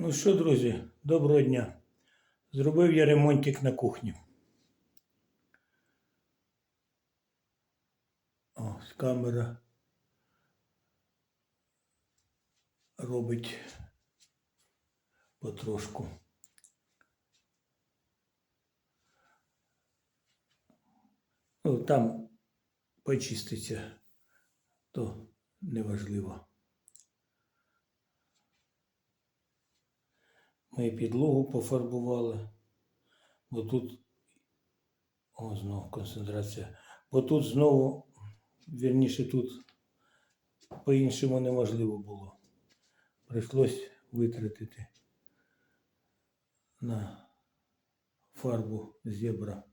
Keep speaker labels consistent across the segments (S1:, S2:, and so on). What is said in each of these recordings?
S1: Ну що, друзі, доброго дня. Зробив я ремонтик на кухні. Ось камера робить потрошку. Ну, там почиститься, то неважливо. Ми і підлогу пофарбували, бо тут о, знову концентрація. Бо тут знову, вірніше, тут по-іншому неможливо було. Прийшлось витратити на фарбу зебра.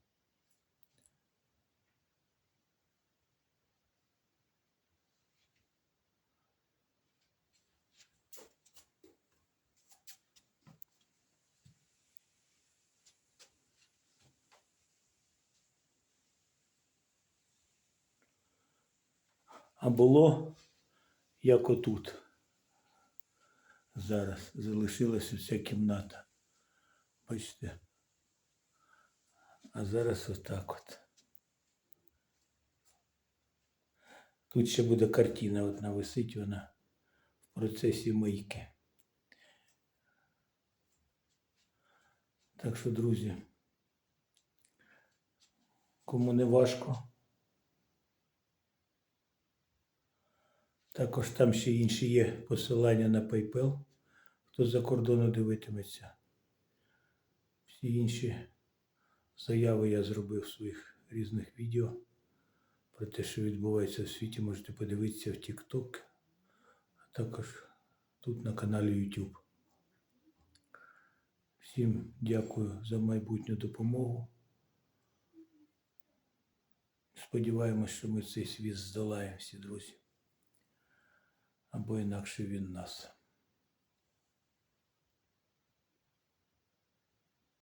S1: А було як отут. Зараз залишилася вся кімната. Бачите? А зараз отак от. Тут ще буде картина, одна висить вона в процесі мийки. Так що, друзі, кому не важко. Також там ще інші є посилання на PayPal, хто за кордону дивитиметься. Всі інші заяви я зробив в своїх різних відео про те, що відбувається в світі, можете подивитися в TikTok, а також тут на каналі YouTube. Всім дякую за майбутню допомогу. Сподіваємось, що ми цей світ здолаємо всі друзі або інакше він нас.